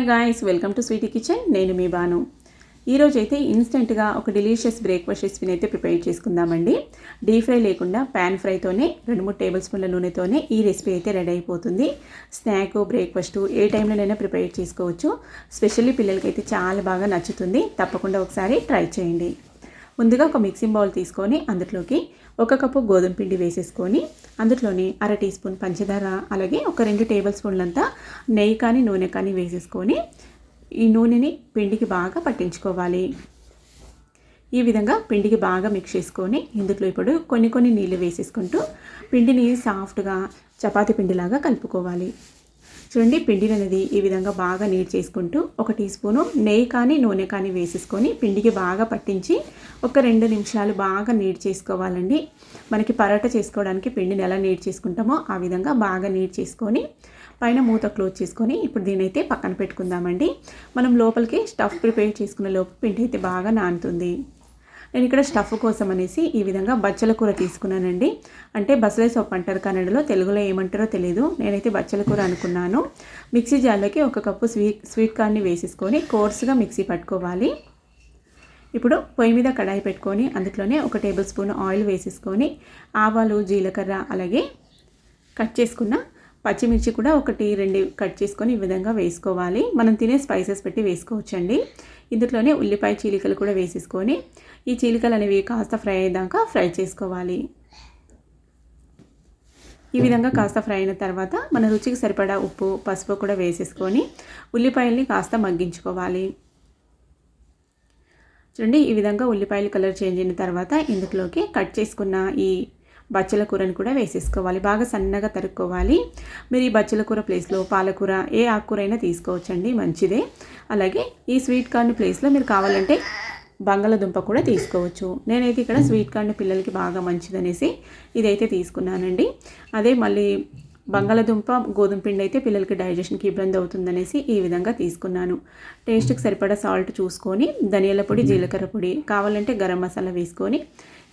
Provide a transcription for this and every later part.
Hi guys welcome to sweety kitchen నేను మీ బాను. ఈరోజు అయితే ఇన్స్టెంట్గా ఒక డెలీషియస్ బ్రేక్ఫాస్ట్ రెసిపీని అయితే ప్రిపేర్ చేసుకుందామండి. డీప్ ఫ్రై లేకుండా ప్యాన్ ఫ్రైతోనే రెండు మూడు టేబుల్ స్పూన్ల నూనెతోనే ఈ రెసిపీ అయితే రెడీ అయిపోతుంది. స్నాక్ బ్రేక్ఫాస్ట్ ఏ టైంలోనైనా ప్రిపేర్ చేసుకోవచ్చు. స్పెషల్లీ పిల్లలకి అయితే చాలా బాగా నచ్చుతుంది. తప్పకుండా ఒకసారి ట్రై చేయండి. ముందుగా ఒక మిక్సింగ్ బౌల్ తీసుకొని అందులోకి ఒక కప్పు గోధుమ పిండి వేసేసుకొని అందులోని అర టీ స్పూన్ పంచదార అలాగే ఒక రెండు టేబుల్ స్పూన్లంతా నెయ్యి కానీ నూనె కానీ వేసేసుకొని ఈ నూనెని పిండికి బాగా పట్టించుకోవాలి. ఈ విధంగా పిండికి బాగా మిక్స్ చేసుకొని ఇందులో ఇప్పుడు కొన్ని కొన్ని నీళ్ళు వేసేసుకుంటూ పిండిని సాఫ్ట్గా చపాతీ పిండిలాగా కలుపుకోవాలి. చూడండి పిండిని అనేది ఈ విధంగా బాగా నీట్ చేసుకుంటూ ఒక టీ స్పూను నెయ్యి కానీ నూనె కానీ వేసేసుకొని పిండికి బాగా పట్టించి ఒక రెండు నిమిషాలు బాగా నీట్ చేసుకోవాలండి. మనకి పరోటా చేసుకోవడానికి పిండిని ఎలా నీట్ చేసుకుంటామో ఆ విధంగా బాగా నీట్ చేసుకొని పైన మూత క్లోజ్ చేసుకొని ఇప్పుడు దీనైతే పక్కన పెట్టుకుందామండి. మనం లోపలికి స్టఫ్ ప్రిపేర్ చేసుకునే లోపు పిండి అయితే బాగా నానుతుంది. నేను ఇక్కడ స్టఫ్ కోసం అనేసి ఈ విధంగా బచ్చల కూర తీసుకున్నానండి. అంటే బసలే సోప్ అంటారు కన్నడలో తెలుగులో ఏమంటారో తెలియదు నేనైతే బచ్చల కూర అనుకున్నాను. మిక్సీ జార్లోకి ఒక కప్పు స్వీట్ స్వీట్ కార్న్ని వేసేసుకొని కోర్స్గా మిక్సీ పట్టుకోవాలి. ఇప్పుడు పొయ్యి మీద కడాయి పెట్టుకొని అందులోనే ఒక టేబుల్ స్పూన్ ఆయిల్ వేసేసుకొని ఆవాలు జీలకర్ర అలాగే కట్ చేసుకున్న పచ్చిమిర్చి కూడా ఒకటి రెండు కట్ చేసుకొని ఈ విధంగా వేసుకోవాలి. మనం తినే స్పైసెస్ పెట్టి వేసుకోవచ్చండి. ఇందులోనే ఉల్లిపాయ చీలికలు కూడా వేసేసుకొని ఈ చీలికలు అనేవి కాస్త ఫ్రై అయ్యేదాకా ఫ్రై చేసుకోవాలి. ఈ విధంగా కాస్త ఫ్రై అయిన తర్వాత మన రుచికి సరిపడా ఉప్పు పసుపు కూడా వేసేసుకొని ఉల్లిపాయల్ని కాస్త మగ్గించుకోవాలి. చూడండి ఈ విధంగా ఉల్లిపాయలు కలర్ చేంజ్ అయిన తర్వాత ఇందులోకి కట్ చేసుకున్న ఈ బచ్చల కూరని కూడా వేసేసుకోవాలి. బాగా సన్నగా తరుక్కోవాలి. మీరు ఈ బచ్చల కూర ప్లేస్లో పాలకూర ఏ ఆకుకూర అయినా తీసుకోవచ్చండి. మంచిదే. అలాగే ఈ స్వీట్ కార్న్ ప్లేస్లో మీరు కావాలంటే బంగాళదుంప కూడా తీసుకోవచ్చు. నేనైతే ఇక్కడ స్వీట్ కార్న్ పిల్లలకి బాగా మంచిదనేసి ఇదైతే తీసుకున్నానండి. అదే మళ్ళీ బంగాళదుంప గోధుమ పిండి అయితే పిల్లలకి డైజెషన్కి ఇబ్బంది అవుతుందనేసి ఈ విధంగా తీసుకున్నాను. టేస్ట్కి సరిపడా సాల్ట్ చూసుకొని ధనియాల పొడి జీలకర్ర పొడి కావాలంటే గరం మసాలా వేసుకొని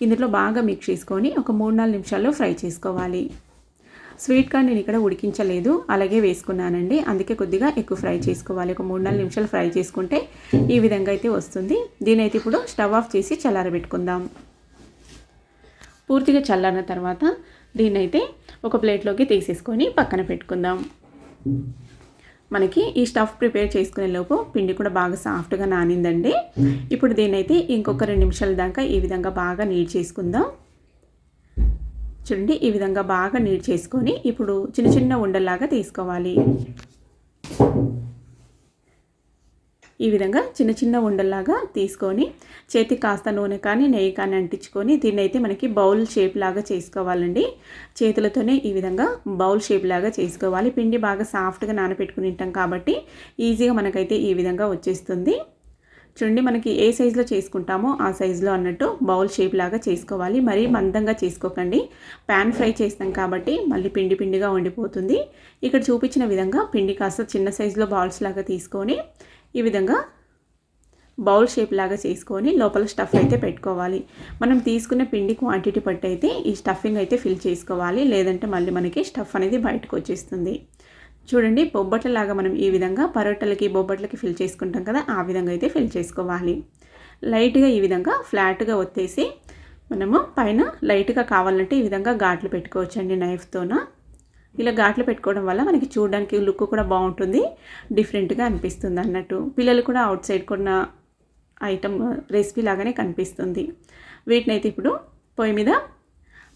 ఇందులో బాగా మిక్స్ చేసుకొని ఒక మూడు నాలుగు నిమిషాల్లో ఫ్రై చేసుకోవాలి. స్వీట్ కార్న్ నేను ఇక్కడ ఉడికించలేదు అలాగే వేసుకున్నానండి. అందుకే కొద్దిగా ఎక్కువ ఫ్రై చేసుకోవాలి. ఒక మూడు నాలుగు నిమిషాలు ఫ్రై చేసుకుంటే ఈ విధంగా అయితే వస్తుంది. దీని అయితే ఇప్పుడు స్టవ్ ఆఫ్ చేసి చల్లారబెట్టుకుందాం. పూర్తిగా చల్లారిన తర్వాత దీన్నైతే ఒక ప్లేట్లోకి తీసేసుకొని పక్కన పెట్టుకుందాం. మనకి ఈ స్టఫ్ ప్రిపేర్ చేసుకునే లోపు పిండి కూడా బాగా సాఫ్ట్గా నానిందండి. ఇప్పుడు దీన్నైతే ఇంకొక రెండు నిమిషాల దాకా ఈ విధంగా బాగా నీట్ చేసుకుందాం. చూడండి ఈ విధంగా బాగా నీట్ చేసుకొని ఇప్పుడు చిన్న చిన్న ఉండల్లాగా తీసుకోవాలి. ఈ విధంగా చిన్న చిన్న ఉండల్లాగా తీసుకొని చేతి కాస్త నూనె కానీ నెయ్యి కానీ అంటించుకొని దీన్ని అయితే మనకి బౌల్ షేప్ లాగా చేసుకోవాలండి. చేతులతోనే ఈ విధంగా బౌల్ షేప్ లాగా చేసుకోవాలి. పిండి బాగా సాఫ్ట్గా నానబెట్టుకుని ఉంటాం కాబట్టి ఈజీగా మనకైతే ఈ విధంగా వచ్చేస్తుంది. చూడండి మనకి ఏ సైజులో చేసుకుంటామో ఆ సైజులో అన్నట్టు బౌల్ షేప్ లాగా చేసుకోవాలి. మరీ మందంగా చేసుకోకండి. ప్యాన్ ఫ్రై చేస్తాం కాబట్టి మళ్ళీ పిండి పిండిగా ఉండిపోతుంది. ఇక్కడ చూపించిన విధంగా పిండి కాస్త చిన్న సైజులో బౌల్స్ లాగా తీసుకొని ఈ విధంగా బౌల్ షేప్ లాగా చేసుకొని లోపల స్టఫ్ అయితే పెట్టుకోవాలి. మనం తీసుకున్న పిండి క్వాంటిటీ పట్టు అయితే ఈ స్టఫింగ్ అయితే ఫిల్ చేసుకోవాలి. లేదంటే మళ్ళీ మనకి స్టఫ్ అనేది బయటకు వచ్చేస్తుంది. చూడండి బొబ్బట్లలాగా మనం ఈ విధంగా పరోటలకి బొబ్బట్లకి ఫిల్ చేసుకుంటాం కదా ఆ విధంగా అయితే ఫిల్ చేసుకోవాలి. లైట్గా ఈ విధంగా ఫ్లాట్గా ఒత్తేసి మనము పైన లైట్గా కావాలంటే ఈ విధంగా ఘాట్లు పెట్టుకోవచ్చండి నైఫ్తోన. ఇలా ఘాట్లు పెట్టుకోవడం వల్ల మనకి చూడడానికి లుక్ కూడా బాగుంటుంది. డిఫరెంట్గా అనిపిస్తుంది అన్నట్టు. పిల్లలు కూడా అవుట్ సైడ్ కొన్న ఐటమ్ రెసిపీ లాగానే కనిపిస్తుంది. వీటిని అయితే ఇప్పుడు పొయ్యి మీద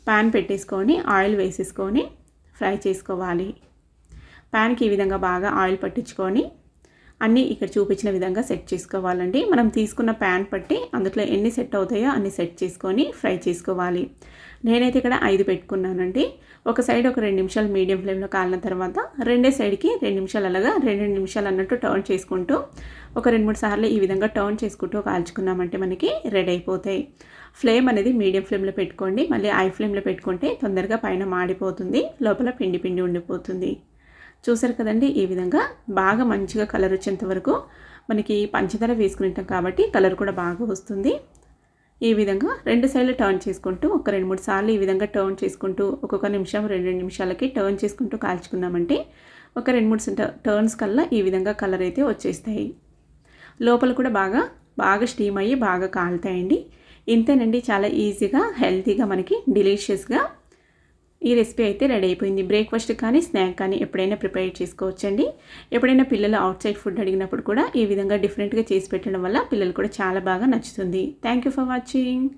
ప్యాన్ పెట్టేసుకొని ఆయిల్ వేసేసుకొని ఫ్రై చేసుకోవాలి. ప్యాన్కి ఈ విధంగా బాగా ఆయిల్ పట్టించుకొని అన్నీ ఇక్కడ చూపించిన విధంగా సెట్ చేసుకోవాలండి. మనం తీసుకున్న ప్యాన్ పట్టి అందులో ఎన్ని సెట్ అవుతాయో అన్ని సెట్ చేసుకొని ఫ్రై చేసుకోవాలి. నేనైతే ఇక్కడ ఐదు పెట్టుకున్నానండి. ఒక సైడ్ ఒక రెండు నిమిషాలు మీడియం ఫ్లేమ్లో కాలిన తర్వాత రెండే సైడ్కి రెండు నిమిషాలు అలాగా రెండు నిమిషాలు అన్నట్టు టర్న్ చేసుకుంటూ ఒక రెండు మూడు సార్లు ఈ విధంగా టర్న్ చేసుకుంటూ కాల్చుకున్నామంటే మనకి రెడీ అయిపోతాయి. ఫ్లేమ్ అనేది మీడియం ఫ్లేమ్లో పెట్టుకోండి. మళ్ళీ ఐ ఫ్లేమ్లో పెట్టుకుంటే తొందరగా పైన మాడిపోతుంది. లోపల పిండి పిండి ఉండిపోతుంది. చూసారు కదండి? ఈ విధంగా బాగా మంచిగా కలర్ వచ్చేంత వరకు మనకి పంచదార వేసుకుని ఉంటాం కాబట్టి కలర్ కూడా బాగా వస్తుంది. ఈ విధంగా రెండు సైడ్లు టర్న్ చేసుకుంటూ ఒక రెండు మూడు సార్లు ఈ విధంగా టర్న్ చేసుకుంటూ ఒక్కొక్క నిమిషం రెండు రెండు నిమిషాలకి టర్న్ చేసుకుంటూ కాల్చుకున్నామంటే ఒక రెండు మూడు టర్న్స్ కల్లా ఈ విధంగా కలర్ అయితే వచ్చేస్తాయి. లోపల కూడా బాగా బాగా స్టీమ్ అయ్యి బాగా కాలుతాయండి. ఇంతేనండి. చాలా ఈజీగా హెల్తీగా మనకి డిలీషియస్గా ఈ రెసిపీ అయితే రెడీ అయిపోయింది. బ్రేక్ఫాస్ట్ కానీ స్నాక్ కానీ ఎప్పుడైనా ప్రిపేర్ చేసుకోవచ్చండి. ఎప్పుడైనా పిల్లలు అవుట్ సైడ్ ఫుడ్ అడిగినప్పుడు కూడా ఈ విధంగా డిఫరెంట్గా చేసి పెట్టడం వల్ల పిల్లలు కూడా చాలా బాగా నచ్చుతుంది. Thank you for watching